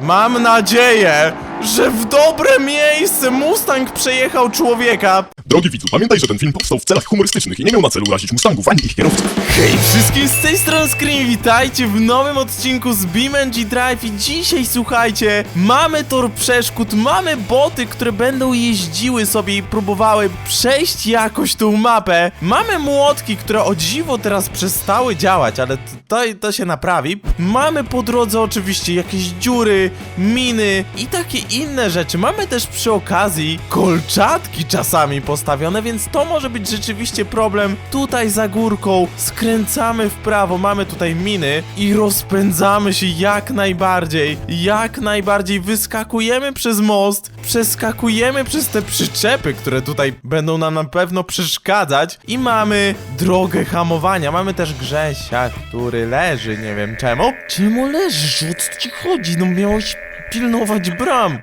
Mam nadzieję, że w dobre miejsce Mustang przejechał człowieka. Drogi widzu, pamiętaj, że ten film powstał w celach humorystycznych i nie miał na celu urazić Mustangów ani ich kierowców. Hej wszystkim z tej strony Scream, witajcie w nowym odcinku z BeamNG Drive i dzisiaj słuchajcie, mamy tor przeszkód, mamy boty, które będą jeździły sobie i próbowały przejść jakoś tą mapę, mamy młotki, które o dziwo teraz przestały działać, ale to, to się naprawi, mamy po drodze oczywiście jakieś dziury, miny i takie inne rzeczy, mamy też przy okazji kolczatki czasami postawione, więc to może być rzeczywiście problem. Tutaj za górką skręcamy w prawo, mamy tutaj miny i rozpędzamy się jak najbardziej, jak najbardziej wyskakujemy przez most, przeskakujemy przez te przyczepy, które tutaj będą nam na pewno przeszkadzać i mamy drogę hamowania. Mamy też Grzesia, który leży, nie wiem czemu. Czemu leżysz? O co ci chodzi? No miałeś pilnować bram.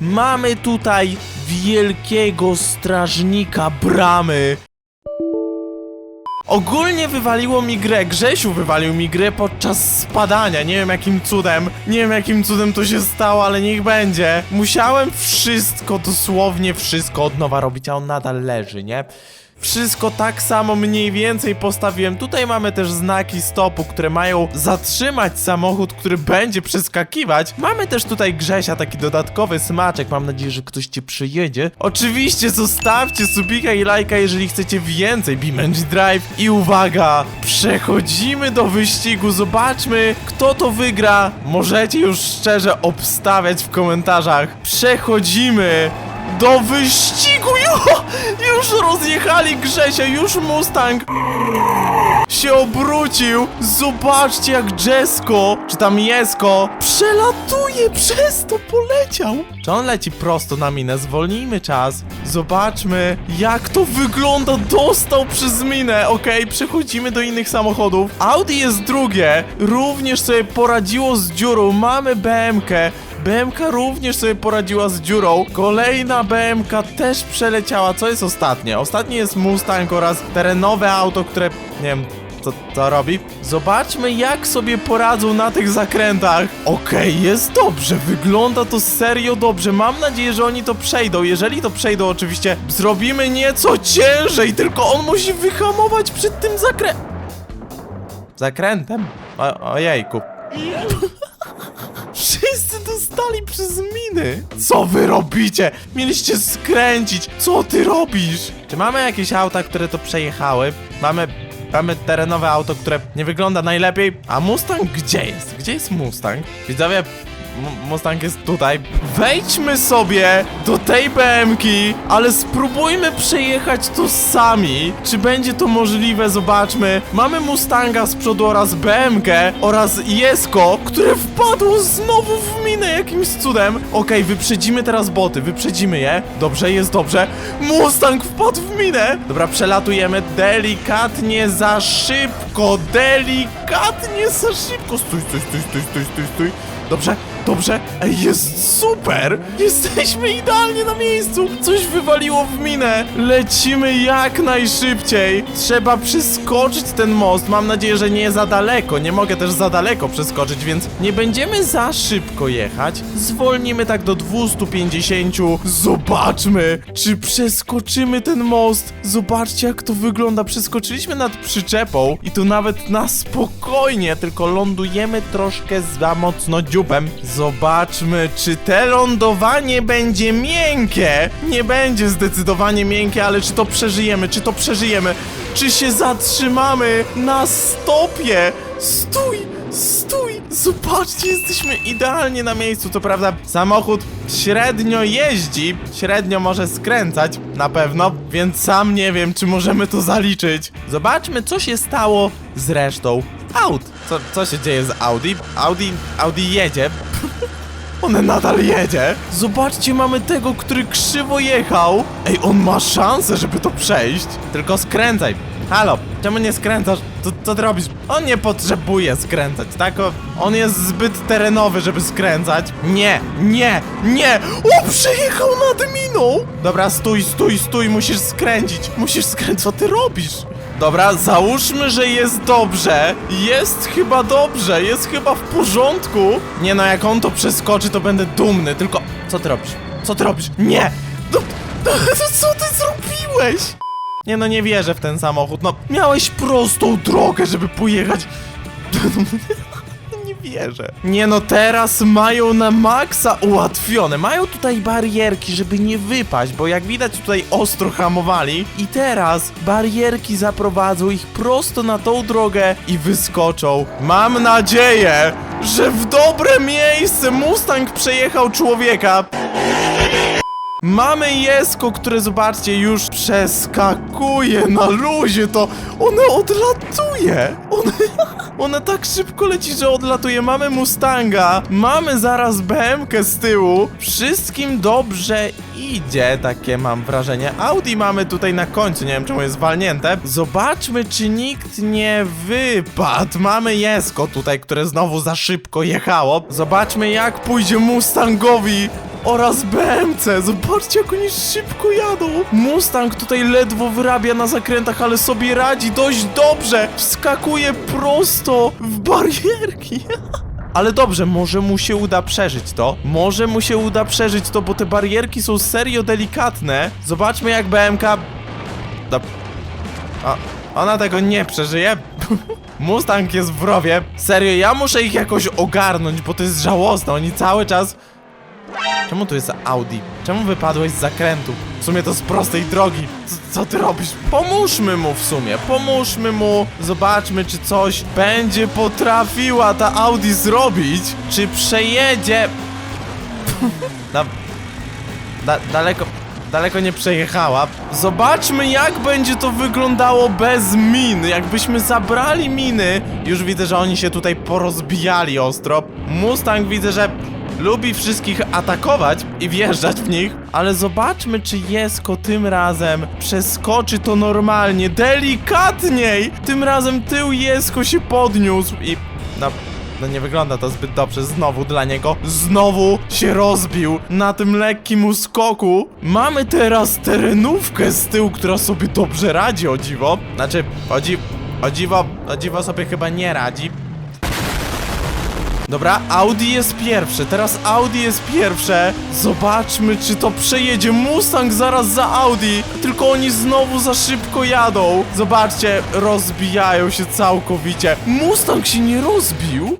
Mamy tutaj wielkiego strażnika bramy. Ogólnie wywaliło mi grę, Grzesiu wywalił mi grę podczas spadania, nie wiem jakim cudem, nie wiem jakim cudem to się stało, ale niech będzie. Musiałem wszystko, dosłownie wszystko od nowa robić, a on nadal leży, nie? Wszystko tak samo mniej więcej postawiłem. Tutaj mamy też znaki stopu, które mają zatrzymać samochód, który będzie przeskakiwać. Mamy też tutaj Grzesia, taki dodatkowy smaczek. Mam nadzieję, że ktoś cię przyjedzie. Oczywiście zostawcie subika i lajka, jeżeli chcecie więcej BeamNG Drive. I uwaga, przechodzimy do wyścigu. Zobaczmy, kto to wygra. Możecie już szczerze obstawiać w komentarzach. Przechodzimy do wyścigu! Jo! Już rozjechali Grzesia, już Mustang się obrócił! Zobaczcie jak Jesko, czy tam Jesko, przelatuje przez to, poleciał! Czy on leci prosto na minę? Zwolnijmy czas. Zobaczmy, jak to wygląda. Dostał przez minę. Okej, przechodzimy do innych samochodów. Audi jest drugie. Również sobie poradziło z dziurą. Mamy BMK. BMK również sobie poradziła z dziurą. Kolejna BMK też przeleciała. Co jest ostatnie? Ostatnie jest Mustang oraz terenowe auto, które nie wiem. Co to robi? Zobaczmy, jak sobie poradzą na tych zakrętach. Okej, jest dobrze, wygląda to serio dobrze. Mam nadzieję, że oni to przejdą. Jeżeli to przejdą, oczywiście zrobimy nieco ciężej, tylko on musi wyhamować przed tym zakrę... Zakrętem? O, ojejku. Wszyscy dostali przez miny. Co wy robicie? Mieliście skręcić. Co ty robisz? Czy mamy jakieś auta, które to przejechały? Mamy. Mamy terenowe auto, które nie wygląda najlepiej. A Mustang gdzie jest? Gdzie jest Mustang? Widzowie, Mustang jest tutaj. Wejdźmy sobie do tej BMki, ale spróbujmy przejechać to sami. Czy będzie to możliwe? Zobaczmy. Mamy Mustanga z przodu oraz BMK oraz Jesko, które wpadło znowu w minę jakimś cudem. Okej, wyprzedzimy teraz boty, wyprzedzimy je. Dobrze, jest dobrze. Mustang wpadł w minę. Dobra, przelatujemy delikatnie za szybko, delikatnie za szybko. Stój, stój, stój, stój, stój, stój, stój. Dobrze, dobrze. Ej, jest super! Jesteśmy idealnie na miejscu! Coś wywaliło w minę! Lecimy jak najszybciej! Trzeba przeskoczyć ten most. Mam nadzieję, że nie za daleko. Nie mogę też za daleko przeskoczyć, więc nie będziemy za szybko jechać. Zwolnimy tak do 250. Zobaczmy, czy przeskoczymy ten most. Zobaczcie, jak to wygląda. Przeskoczyliśmy nad przyczepą i to nawet na spokojnie, tylko lądujemy troszkę za mocno dziubem. Zobaczmy, czy te lądowanie będzie miękkie. Nie będzie zdecydowanie miękkie, ale czy to przeżyjemy, czy to przeżyjemy, czy się zatrzymamy na stopie. Stój! Stój! Zobaczcie, jesteśmy idealnie na miejscu. Co prawda, samochód średnio jeździ, średnio może skręcać, na pewno, więc sam nie wiem, czy możemy to zaliczyć. Zobaczmy, co się stało z resztą aut. Co, co się dzieje z Audi? Audi, Audi jedzie. On nadal jedzie. Zobaczcie, mamy tego, który krzywo jechał. Ej, on ma szansę, żeby to przejść. Tylko skręcaj. Halo, czemu nie skręcasz? Co, co ty robisz? On nie potrzebuje skręcać, tak? On jest zbyt terenowy, żeby skręcać. Nie, nie, nie! O, przejechał nad miną! Dobra, stój, stój, stój, musisz skręcić. Musisz skręcić, co ty robisz? Dobra, załóżmy, że jest dobrze. Jest chyba dobrze, jest chyba w porządku. Nie no, jak on to przeskoczy, to będę dumny. Tylko, co ty robisz? Co ty robisz? Nie! No, no, co ty zrobiłeś? Nie no, nie wierzę w ten samochód. No, miałeś prostą drogę, żeby pojechać. Wierzę. Nie no, teraz mają na maksa ułatwione. Mają tutaj barierki, żeby nie wypaść, bo jak widać tutaj ostro hamowali. I teraz barierki zaprowadzą ich prosto na tą drogę i wyskoczą. Mam nadzieję, że w dobre miejsce Mustang przejechał człowieka. Mamy jesko, które zobaczcie już przeskakuje na luzie, to one odlatuje. One, ona tak szybko leci, że odlatuje. Mamy Mustanga, mamy zaraz BMK z tyłu. Wszystkim dobrze idzie, takie mam wrażenie. Audi mamy tutaj na końcu, nie wiem czemu jest walnięte. Zobaczmy, czy nikt nie wypadł. Mamy jesko tutaj, które znowu za szybko jechało. Zobaczmy, jak pójdzie Mustangowi oraz BMC. Zobaczcie, jak oni szybko jadą. Mustang tutaj ledwo wyrabia na zakrętach, ale sobie radzi dość dobrze. Wskakuje prosto w barierki. Ale dobrze, może mu się uda przeżyć to. Może mu się uda przeżyć to, bo te barierki są serio delikatne. Zobaczmy, jak BMK... A, ona tego nie przeżyje. Mustang jest w rowie. Serio, ja muszę ich jakoś ogarnąć, bo to jest żałosne. Oni cały czas Czemu tu jest Audi? Czemu wypadłeś z zakrętu? W sumie to z prostej drogi. Co, co ty robisz? Pomóżmy mu w sumie, pomóżmy mu. Zobaczmy, czy coś będzie potrafiła ta Audi zrobić. Czy przejedzie... da, da, daleko... Daleko nie przejechała. Zobaczmy, jak będzie to wyglądało bez min. Jakbyśmy zabrali miny. Już widzę, że oni się tutaj porozbijali ostro. Mustang widzę, że lubi wszystkich atakować i wjeżdżać w nich, ale zobaczmy, czy Jesko tym razem przeskoczy to normalnie, delikatniej! Tym razem tył Jesko się podniósł i... No, no nie wygląda to zbyt dobrze znowu dla niego. Znowu się rozbił na tym lekkim uskoku. Mamy teraz terenówkę z tyłu, która sobie dobrze radzi, o dziwo. Znaczy, o, dzi o dziwo, o dziwo sobie chyba nie radzi. Dobra, Audi jest pierwsze, teraz Audi jest pierwsze. Zobaczmy, czy to przejedzie. Mustang zaraz za Audi, tylko oni znowu za szybko jadą. Zobaczcie, rozbijają się całkowicie. Mustang się nie rozbił.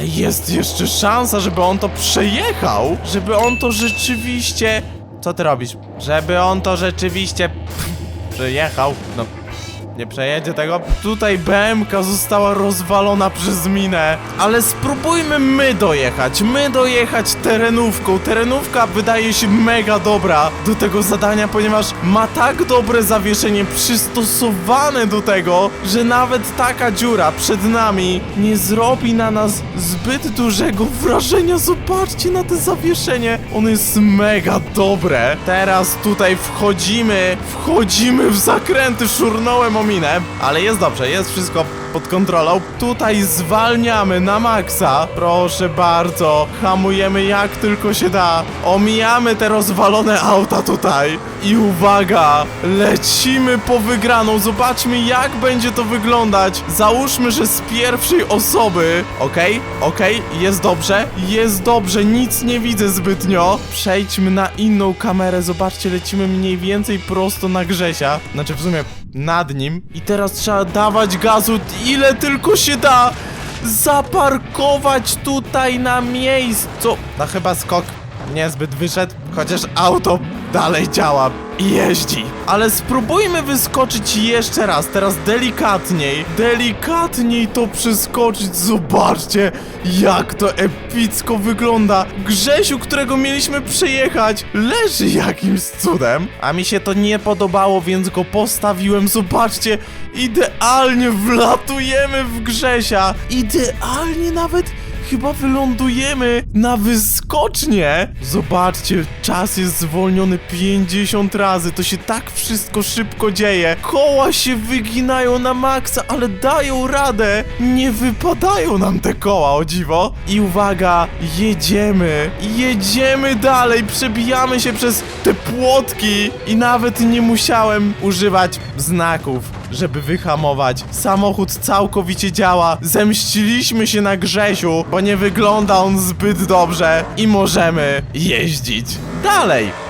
Jest jeszcze szansa, żeby on to przejechał, żeby on to rzeczywiście... Co ty robisz? Żeby on to rzeczywiście przejechał. No, nie przejedzie tego. Tutaj BMK została rozwalona przez minę. Ale spróbujmy my dojechać. My dojechać terenówką. Terenówka wydaje się mega dobra do tego zadania, ponieważ ma tak dobre zawieszenie przystosowane do tego, że nawet taka dziura przed nami nie zrobi na nas zbyt dużego wrażenia. Zobaczcie na to zawieszenie. Ono jest mega dobre. Teraz tutaj wchodzimy, wchodzimy w zakręty, szurnąłem o ale jest dobrze, jest wszystko pod kontrolą. Tutaj zwalniamy na maksa. Proszę bardzo. Hamujemy jak tylko się da. Omijamy te rozwalone auta tutaj. I uwaga, lecimy po wygraną. Zobaczmy jak będzie to wyglądać. Załóżmy, że z pierwszej osoby. Okej, okej, jest dobrze. Jest dobrze, nic nie widzę zbytnio. Przejdźmy na inną kamerę. Zobaczcie, lecimy mniej więcej prosto na Grzesia. Znaczy w sumie nad nim. I teraz trzeba dawać gazu ile tylko się da. Zaparkować tutaj na miejscu. No chyba skok niezbyt wyszedł, chociaż auto dalej działa i jeździ. Ale spróbujmy wyskoczyć jeszcze raz, teraz delikatniej. Delikatniej to przeskoczyć. Zobaczcie, jak to epicko wygląda. Grzesiu, którego mieliśmy przejechać, leży jakimś cudem. A mi się to nie podobało, więc go postawiłem. Zobaczcie, idealnie wlatujemy w Grzesia. Idealnie nawet chyba wylądujemy na wyskocznie. Zobaczcie, czas jest zwolniony 50 razy. To się tak wszystko szybko dzieje. Koła się wyginają na maksa, ale dają radę. Nie wypadają nam te koła, o dziwo. I uwaga, jedziemy. Jedziemy dalej. Przebijamy się przez te płotki. I nawet nie musiałem używać znaków, żeby wyhamować. Samochód całkowicie działa. Zemściliśmy się na Grzesiu, bo nie wygląda on zbyt dobrze. I możemy jeździć dalej.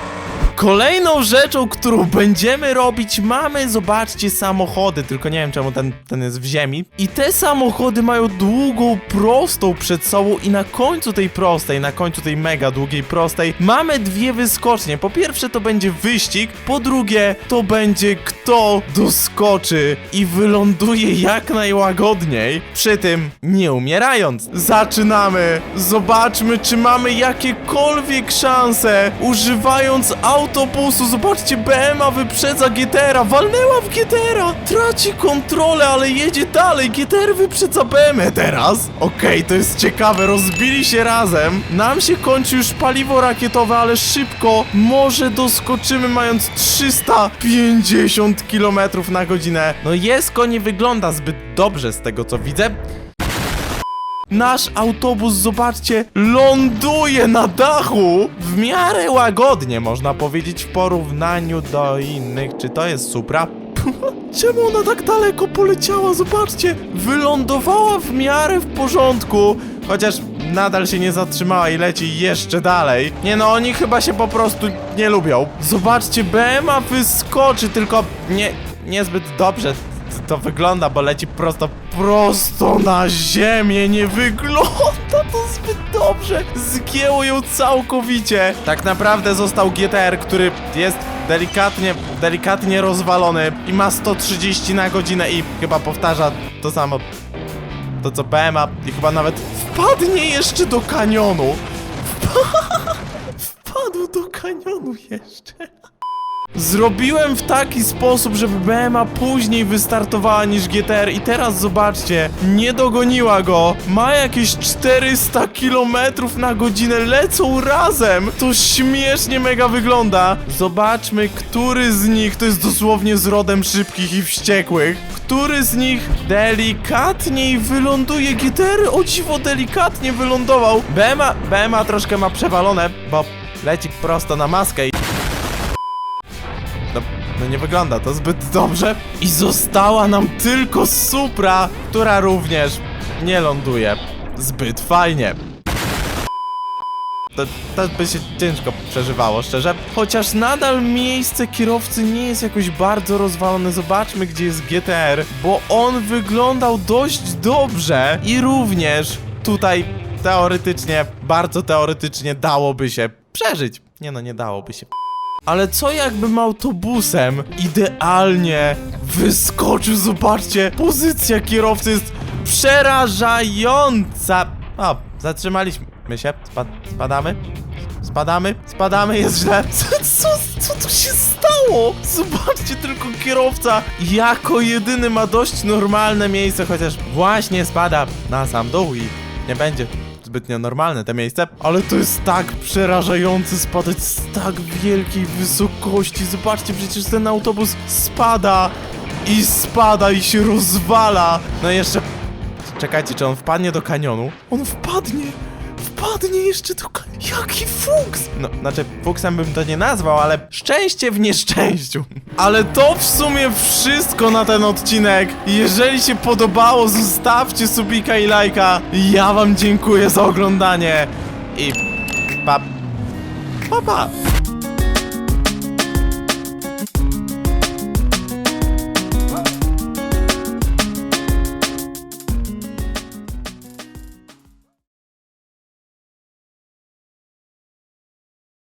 Kolejną rzeczą, którą będziemy robić, mamy, zobaczcie, samochody, tylko nie wiem czemu ten, ten jest w ziemi. I te samochody mają długą, prostą przed sobą i na końcu tej prostej, na końcu tej mega długiej, prostej, mamy dwie wyskocznie. Po pierwsze to będzie wyścig, po drugie to będzie kto doskoczy i wyląduje jak najłagodniej, przy tym nie umierając. Zaczynamy! Zobaczmy, czy mamy jakiekolwiek szanse, używając autobusu. Zobaczcie, BMA wyprzedza GTR-a, walnęła w GTR-a, traci kontrolę, ale jedzie dalej. GTR wyprzedza BMW teraz. Okej, to jest ciekawe, rozbili się razem. Nam się kończy już paliwo rakietowe, ale szybko. Może doskoczymy mając 350 km na godzinę. No Jesko nie wygląda zbyt dobrze z tego co widzę. Nasz autobus, zobaczcie, ląduje na dachu w miarę łagodnie, można powiedzieć, w porównaniu do innych. Czy to jest Supra? Czemu ona tak daleko poleciała? Zobaczcie, wylądowała w miarę w porządku, chociaż nadal się nie zatrzymała i leci jeszcze dalej. Nie no, oni chyba się po prostu nie lubią. Zobaczcie, BMA wyskoczy, tylko nie, niezbyt dobrze to wygląda, bo leci prosto, prosto na ziemię. Nie wygląda to zbyt dobrze. Zgięło ją całkowicie. Tak naprawdę został GTR, który jest delikatnie, delikatnie rozwalony i ma 130 na godzinę i chyba powtarza to samo, to co BMA i chyba nawet wpadnie jeszcze do kanionu. Wpadł do kanionu jeszcze. Zrobiłem w taki sposób, żeby BMA później wystartowała niż GTR i teraz zobaczcie, nie dogoniła go. Ma jakieś 400 km na godzinę, lecą razem. To śmiesznie mega wygląda. Zobaczmy, który z nich to jest dosłownie z rodem szybkich i wściekłych. Który z nich delikatniej wyląduje? GTR o dziwo delikatnie wylądował. BMA, BMA troszkę ma przewalone, bo leci prosto na maskę i no, nie wygląda to zbyt dobrze. I została nam tylko Supra, która również nie ląduje zbyt fajnie. To, to by się ciężko przeżywało, szczerze. Chociaż nadal miejsce kierowcy nie jest jakoś bardzo rozwalone. Zobaczmy, gdzie jest GTR, bo on wyglądał dość dobrze i również tutaj teoretycznie, bardzo teoretycznie dałoby się przeżyć. Nie no, nie dałoby się. Ale co jakbym autobusem idealnie wyskoczył? Zobaczcie, pozycja kierowcy jest przerażająca. O, zatrzymaliśmy się. Spa spadamy? Spadamy? Spadamy, jest źle. Co, co, co tu się stało? Zobaczcie, tylko kierowca jako jedyny ma dość normalne miejsce, chociaż właśnie spada na sam dół i nie będzie zbytnio normalne te miejsce, ale to jest tak przerażające spadać z tak wielkiej wysokości. Zobaczcie, przecież ten autobus spada i spada i się rozwala. No i jeszcze czekajcie, czy on wpadnie do kanionu? On wpadnie! Wpadnie jeszcze do. Jaki fuks! No, znaczy, fuksem bym to nie nazwał, ale szczęście w nieszczęściu. Ale to w sumie wszystko na ten odcinek. Jeżeli się podobało, zostawcie subika i lajka. Ja wam dziękuję za oglądanie. I pa... Pa, pa.